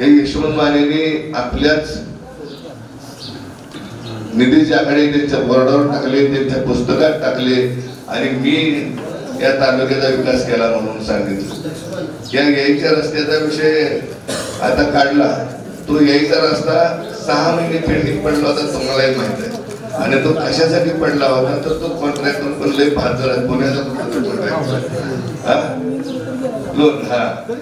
हे यशवंत मानेने आपल्याच निधीच्या आकडे त्यांच्या बोर्डावर टाकले त्यांच्या पुस्तकात टाकले आणि मी या तालुक्याचा विकास केला म्हणून सांगितलं. या यायच्या रस्त्याचा विषय आता काढला. तो यायचा रस्ता सहा महिने पेंडिंग पडला होता तुम्हालाही माहीत आहे. आणि तो कशासाठी पडला होता तर तो कॉन्ट्रॅक्टर पण लय भाजर आहे पुण्याचा कॉन्ट्रॅक्टर लोन हा.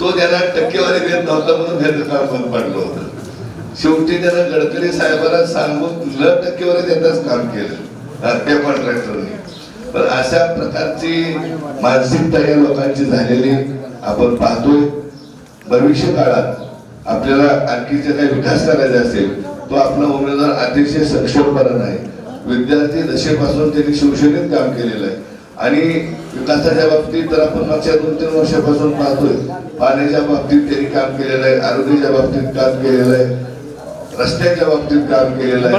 तो त्याला टक्केवारी देत नव्हता म्हणून ह्याचं काम बंद पडलं होतं. शेवटी त्यानं गडकरी साहेबांना सांगून न टक्केवारी देताच काम केलं. हा, त्या कॉन्ट्रॅक्टरने. पण अशा प्रकारची मानसिकता या लोकांची झालेली आपण पाहतोय. भविष्य काळात आपल्याला आणखी जे काही विकास करायचा असेल तो आपला उमेदवार अतिशय सक्षमपणा आहे विद्यार्थी दशेपासून त्यांनी शिवसेनेत काम केलेलं आहे. आणि विकासाच्या बाबतीत तर आपण मागच्या दोन तीन वर्षापासून पाहतोय. पाण्याच्या बाबतीत त्यांनी काम केलेलं आहे आरोग्याच्या बाबतीत काम केलेलं आहे रस्त्याच्या बाबतीत काम केलेलं आहे.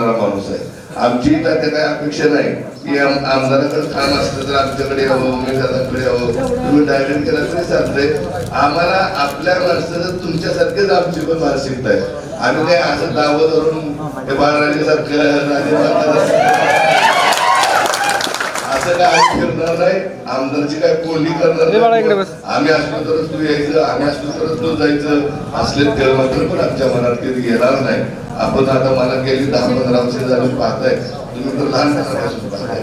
माणूस आहे. आमची तर काय अपेक्षा नाही. की आम- आमदाराकडे काम असलं तर आमच्याकडे यावं उमेदवाराकडे यावं. तुम्ही डायरेक्ट केलं तरी चालतंय. आम्हाला आपल्या माणसाचं तुमच्यासारखेच आमची पण मानसिकता आहे. आम्ही काय असं दावं धरून ते बाळराजे सारखं असं काय आम्ही फिरणार नाही? आमदारची काय कोणी करणार बस. आम्ही असलो तरच तू यायचं आम्ही असलो तरच तू जायचं. असले ते मात्र पण आमच्या मनात कधी येणार नाही. आपण आता मला गेली दहा पंधरा वर्ष झाली पाहताय. तुम्ही तर लहानपणापासून पाहताय.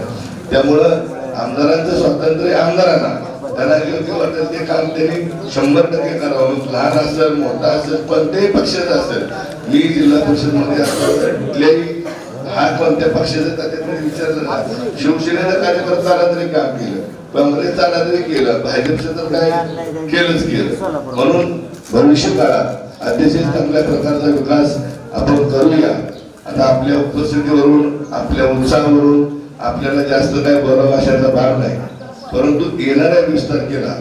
त्यामुळं आमदारांचं स्वातंत्र्य आमदारांना. त्यांना योग्य वाटेल ते काम त्यांनी शंभर टक्के करावं. लहान असेल मोठा असेल कोणत्याही पक्षाचा असेल. मी जिल्हा परिषदमध्ये असतो कुठल्याही हा कोणत्या पक्षाचा का विचारलं शिवसेनेचा कार्यकर्ता आला तरी काम केलं काँग्रेस आला तरी केलं भाजपचं तर काय केलंच केलं. म्हणून भविष्य काळात अतिशय चांगल्या प्रकारचा विकास आपण करूया. आता आपल्या उपस्थितीवरून आपल्या उत्साहावरून आपल्याला जास्त काय बरं अशाचा भाग नाही. परंतु येणाऱ्या वीस तारखेला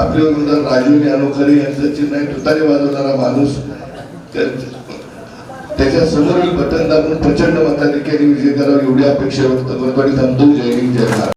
आपले उमेदवार राजू ज्ञानोखरे यांचं चिन्ह तुतारी वाजवणारा माणूस त्याच्या समोरील बटन दाबून प्रचंड मताधिकारी विजय करावा एवढी अपेक्षा व्यक्त करतो आणि थांबतो जय हिंद जय महाराज